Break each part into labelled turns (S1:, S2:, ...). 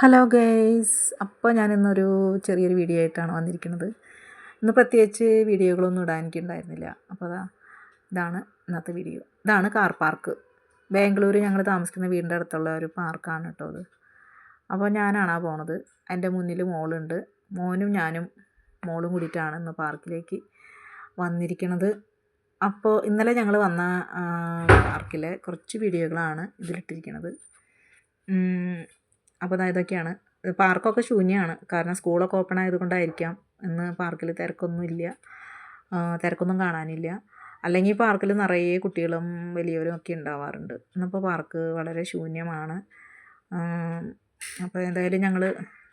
S1: Hello guys അപ്പോൾ ഞാനിന്നൊരു ചെറിയൊരു video ആയിട്ടാണ് വന്നിരിക്കുന്നത്. ഇന്ന് പ്രത്യേകിച്ച് വീഡിയോകളൊന്നും ഇടാൻ എനിക്കുണ്ടായിരുന്നില്ല. അപ്പോൾ അതാ ഇതാണ് ഇന്നത്തെ വീഡിയോ ഇതാണ് കാർ പാർക്ക് ബാംഗ്ലൂർ ഞങ്ങൾ താമസിക്കുന്ന വീടിന്റെ അടുത്തുള്ള ഒരു പാർക്കാണ് കേട്ടോ അത്. അപ്പോൾ ഞാനാണ് ആ പോണത്. എന്റെ മുന്നിൽ മോളുണ്ട്. മോനും ഞാനും മോളും കൂടിയിട്ടാണ് ഇന്ന് പാർക്കിലേക്ക് വന്നിരിക്കുന്നത് അപ്പോൾ ഇന്നലെ ഞങ്ങൾ വന്ന പാർക്കിലെ കുറച്ച് വീഡിയോകളാണ് ഇതിലിട്ടിരിക്കുന്നത് അപ്പോൾ ഇതൊക്കെയാണ്. പാർക്കൊക്കെ ശൂന്യമാണ്. കാരണം സ്കൂളൊക്കെ ഓപ്പൺ ആയതുകൊണ്ടായിരിക്കാം ഇന്ന് പാർക്കിൽ തിരക്കൊന്നും ഇല്ല. തിരക്കൊന്നും കാണാനില്ല. അല്ലെങ്കിൽ പാർക്കിൽ നിറയെ കുട്ടികളും വലിയവരും ഒക്കെ ഉണ്ടാവാറുണ്ട്. ഇന്നിപ്പോൾ പാർക്ക് വളരെ ശൂന്യമാണ്. അപ്പോൾ എന്തായാലും ഞങ്ങൾ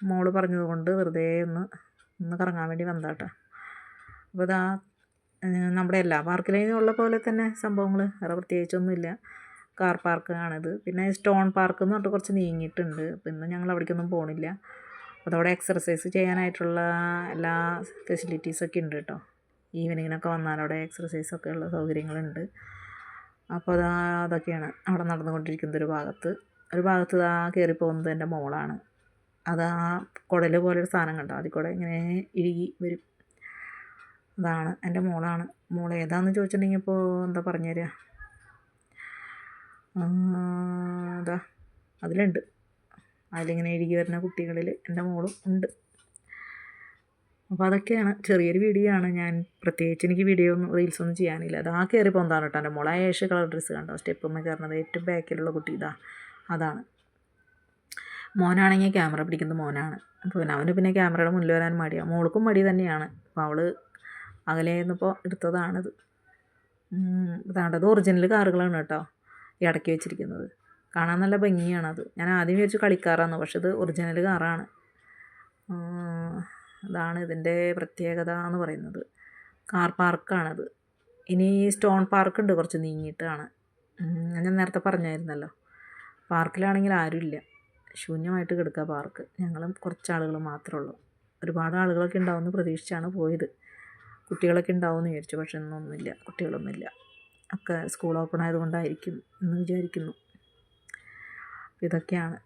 S1: മോൾ പറഞ്ഞതുകൊണ്ട് വെറുതെ ഒന്ന് ഒന്ന് കറങ്ങാൻ വേണ്ടി വന്നതാട്ടോ. അപ്പോൾ ഇതാ നമ്മുടെ എല്ലാ പാർക്കിലേയും ഉള്ള പോലെ തന്നെ സംഭവങ്ങൾ വേറെ പ്രത്യേകിച്ചൊന്നുമില്ല. കാർ പാർക്ക് പാർക്കാണിത് പിന്നെ സ്റ്റോൺ പാർക്ക് എന്ന് പറഞ്ഞിട്ട് കുറച്ച് നീങ്ങിയിട്ടുണ്ട്. ഇന്ന് ഞങ്ങൾ അവിടേക്കൊന്നും പോകണില്ല അതവിടെ എക്സർസൈസ് ചെയ്യാനായിട്ടുള്ള എല്ലാ ഫെസിലിറ്റീസൊക്കെ ഉണ്ട് കേട്ടോ. ഈവനിങ്ങിനൊക്കെ വന്നാൽ അവിടെ എക്സർസൈസൊക്കെ ഉള്ള സൗകര്യങ്ങളുണ്ട്. അപ്പോൾ അതാ അതൊക്കെയാണ് അവിടെ നടന്നുകൊണ്ടിരിക്കുന്നത് ഒരു ഭാഗത്ത്. ഒരു ഭാഗത്ത് ഇതാ കയറി പോകുന്നത് എന്റെ മോളാണ്. അതാ കുടൽ പോലൊരു സാധനം കണ്ടോ? അതിൽ കൂടെ ഇങ്ങനെ ഇഴുകി വരും. അതാണ് എന്റെ മോളാണ്. മോൾ ഏതാണെന്ന് ചോദിച്ചിട്ടുണ്ടെങ്കിൽ ഇപ്പോൾ എന്താ പറഞ്ഞു തരിക അതാ അതിലുണ്ട്. അതിലിങ്ങനെ എഴുകി വരുന്ന കുട്ടികളിൽ എന്റെ മോളും ഉണ്ട്. അപ്പോൾ അതൊക്കെയാണ് ചെറിയൊരു വീഡിയോ ആണ്. ഞാൻ പ്രത്യേകിച്ച് എനിക്ക് വീഡിയോ ഒന്നും റീൽസ് ഒന്നും ചെയ്യാനില്ല. അതാ കയറി പോകുന്നതാണ് കേട്ടോ എന്റെ മോളെ. ആ ഏഷ്യ കളർ ഡ്രസ്സ് കണ്ടോ? സ്റ്റെപ്പമ്മ കയറുന്നത് ഏറ്റവും ബാക്കിലുള്ള കുട്ടി ഇതാ അതാണ്. മോനാണെങ്കിൽ ക്യാമറ പിടിക്കുന്നത് മോനാണ്. പിന്നെ അവന് പിന്നെ ക്യാമറയുടെ മുന്നിൽ വരാൻ മടിയാണ് മോൾക്കും മടി തന്നെയാണ്. അപ്പോൾ അവൾ അകലെ നിന്നിപ്പോൾ എടുത്തതാണിത് അതാണ്ടത് ഒറിജിനൽ കാറുകളാണ് കേട്ടോ. ഈ അടക്കി വെച്ചിരിക്കുന്നത്. കാണാൻ നല്ല ഭംഗിയാണ് അത് ഞാൻ ആദ്യം വിചാരിച്ചു കളിക്കാറാന്ന് പക്ഷെ ഇത് ഒറിജിനൽ കാറാണ്. അതാണ് ഇതിന്റെ പ്രത്യേകത എന്ന് പറയുന്നത്. കാർ പാർക്കാണത്. ഇനി സ്റ്റോൺ പാർക്ക് ഉണ്ട് കുറച്ച് നീങ്ങിയിട്ടാണ്. ഞാൻ നേരത്തെ പറഞ്ഞായിരുന്നല്ലോ. പാർക്കിലാണെങ്കിൽ ആരുമില്ല. ശൂന്യമായിട്ട് കിടക്കുക പാർക്ക്. ഞങ്ങളും കുറച്ച് ആളുകൾ മാത്രമേ ഉള്ളൂ. ഒരുപാട് ആളുകളൊക്കെ ഉണ്ടാവുമെന്ന് പ്രതീക്ഷിച്ചാണ് പോയത്. കുട്ടികളൊക്കെ ഉണ്ടാവുമെന്ന് വിചാരിച്ചു പക്ഷെ ഇന്നൊന്നുമില്ല. കുട്ടികളൊന്നുമില്ല. ഒക്കെ സ്കൂൾ ഓപ്പൺ ആയതുകൊണ്ടായിരിക്കും എന്ന് വിചാരിക്കുന്നു. ഇതൊക്കെയാണ്.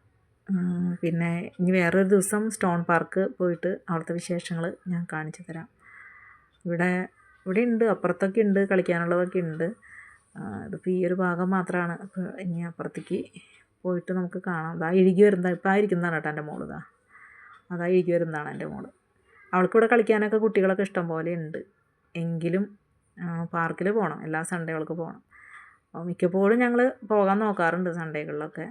S1: പിന്നെ ഇനി വേറൊരു ദിവസം സ്റ്റോൺ പാർക്ക് പോയിട്ട് അവിടുത്തെ വിശേഷങ്ങൾ ഞാൻ കാണിച്ചു തരാം. ഇവിടെ ഇവിടെ ഉണ്ട് അപ്പുറത്തൊക്കെ ഉണ്ട് കളിക്കാനുള്ളതൊക്കെ ഉണ്ട്. ഇതിപ്പോൾ ഈ ഒരു ഭാഗം മാത്രമാണ് അപ്പോൾ ഇനി അപ്പുറത്തേക്ക് പോയിട്ട് നമുക്ക് കാണാം. അതാ ഇഴുകി വരുന്ന ഇപ്പം ആയിരിക്കുന്നതാണ് കേട്ടോ എന്റെ മോൾ. ഇതാ അതാ ഇഴുകി വരുന്നതാണ് എന്റെ മോൾ. അവൾക്കിവിടെ കളിക്കാനൊക്കെ കുട്ടികളൊക്കെ ഇഷ്ടം പോലെ ഉണ്ട്. എങ്കിലും പാർക്കിൽ പോകണം എല്ലാ സൺഡേകൾക്ക് പോകണം മിക്കപ്പോഴും ഞങ്ങൾ പോകാൻ നോക്കാറുണ്ട് സൺഡേകളിലൊക്കെ.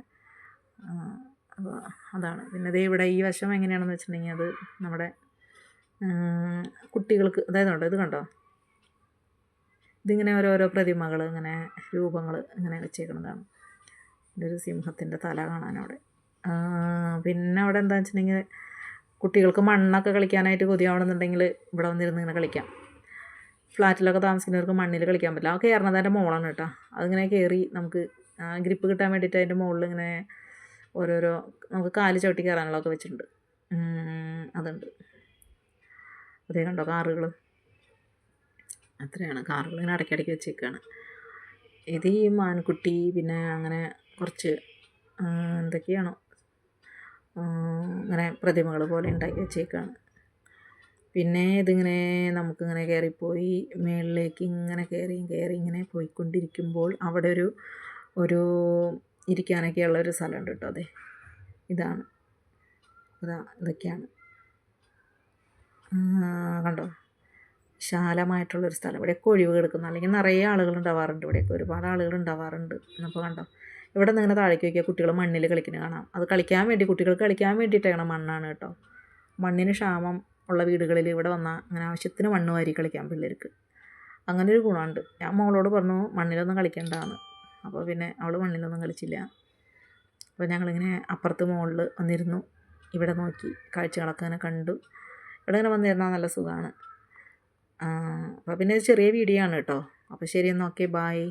S1: അതാണ്. പിന്നെ ദേ ഇവിടെ ഈ വശം എങ്ങനെയാണെന്ന് വെച്ചിട്ടുണ്ടെങ്കിൽ അത് നമ്മുടെ കുട്ടികൾക്ക് അതായത് ഇത് കണ്ടോ? ഇതിങ്ങനെ ഓരോരോ പ്രതിമകൾ ഇങ്ങനെ രൂപങ്ങൾ ഇങ്ങനെ വെച്ചേക്കുന്നതാണ്. ഒരു സിംഹത്തിന്റെ തല കാണാനവിടെ പിന്നെ അവിടെ എന്താ വെച്ചിട്ടുണ്ടെങ്കിൽ കുട്ടികൾക്ക് മണ്ണൊക്കെ കളിക്കാനായിട്ട് കൊതിയാവണമെന്നുണ്ടെങ്കിൽ ഇവിടെ വന്നിരുന്ന് ഇങ്ങനെ കളിക്കാം. ഫ്ലാറ്റിലൊക്കെ താമസിക്കുന്നവർക്ക് മണ്ണിൽ കളിക്കാൻ പറ്റില്ല. ആ കയറണത് മോളാണ് കേട്ടോ. അതിങ്ങനെ കയറി നമുക്ക് ഗ്രിപ്പ് കിട്ടാൻ വേണ്ടിയിട്ട് അതിന്റെ മുകളിൽ ഇങ്ങനെ ഓരോരോ നമുക്ക് കാൽ ചവിട്ടി കയറാനുള്ളതൊക്കെ വെച്ചിട്ടുണ്ട്. അതുണ്ട്. അതേ കണ്ടോ കാറുകൾ? അത്രയാണ്. കാറുകൾ ഇങ്ങനെ ഇടയ്ക്കിടയ്ക്ക് വെച്ചേക്കാണ്. ഇത് ഈ മാൻകുട്ടി പിന്നെ അങ്ങനെ കുറച്ച് എന്തൊക്കെയാണോ അങ്ങനെ പ്രതിമകൾ പോലെ ഉണ്ടാക്കി വെച്ചേക്കാണ്. പിന്നെ ഇതിങ്ങനെ നമുക്കിങ്ങനെ കയറിപ്പോയി മേളിലേക്ക് ഇങ്ങനെ കയറി കയറി ഇങ്ങനെ പോയിക്കൊണ്ടിരിക്കുമ്പോൾ അവിടെ ഒരു ഒരു ഇരിക്കാനൊക്കെയുള്ള ഒരു സ്ഥലമുണ്ട് കേട്ടോ അതെ. ഇതാണ്. ഇതാ ഇതൊക്കെയാണ്. കണ്ടോ? വിശാലമായിട്ടുള്ളൊരു സ്ഥലം. ഇവിടെയൊക്കെ ഒഴിവ് കിടക്കുന്ന. അല്ലെങ്കിൽ നിറയെ ആളുകൾ ഉണ്ടാവാറുണ്ട് ഇവിടെയൊക്കെ. ഒരുപാട് ആളുകൾ ഉണ്ടാവാറുണ്ട്. എന്നപ്പോൾ കണ്ടോ? ഇവിടെ നിന്ന് ഇങ്ങനെ താഴേക്ക് വയ്ക്കുക കുട്ടികൾ മണ്ണിൽ കളിക്കുന്നത് കാണാം. അത് കളിക്കാൻ വേണ്ടി കുട്ടികൾക്ക് കളിക്കാൻ വേണ്ടിയിട്ടാണ് മണ്ണാണ് കേട്ടോ. മണ്ണിന് ക്ഷാമം ഉള്ള വീടുകളിൽ ഇവിടെ വന്നാൽ അങ്ങനെ ആവശ്യത്തിന് മണ്ണ് വാരി കളിക്കാം പിള്ളേർക്ക്. അങ്ങനെ ഒരു ഗുണമുണ്ട്. ഞാൻ മോളോട് പറഞ്ഞു മണ്ണിലൊന്നും കളിക്കേണ്ടതാണ് അപ്പോൾ പിന്നെ അവൾ മണ്ണിലൊന്നും കളിച്ചില്ല. അപ്പോൾ ഞങ്ങളിങ്ങനെ അപ്പുറത്ത് മുകളിൽ വന്നിരുന്നു. ഇവിടെ നോക്കി കാഴ്ചകളൊക്കെ അങ്ങനെ കണ്ടു. ഇവിടെ ഇങ്ങനെ വന്നിരുന്നാൽ നല്ല സുഖമാണ്. അപ്പോൾ പിന്നെ ചെറിയ വീഡിയോ ആണ് കേട്ടോ. അപ്പോൾ ശരി എന്നാൽ ഓക്കെ ബായ്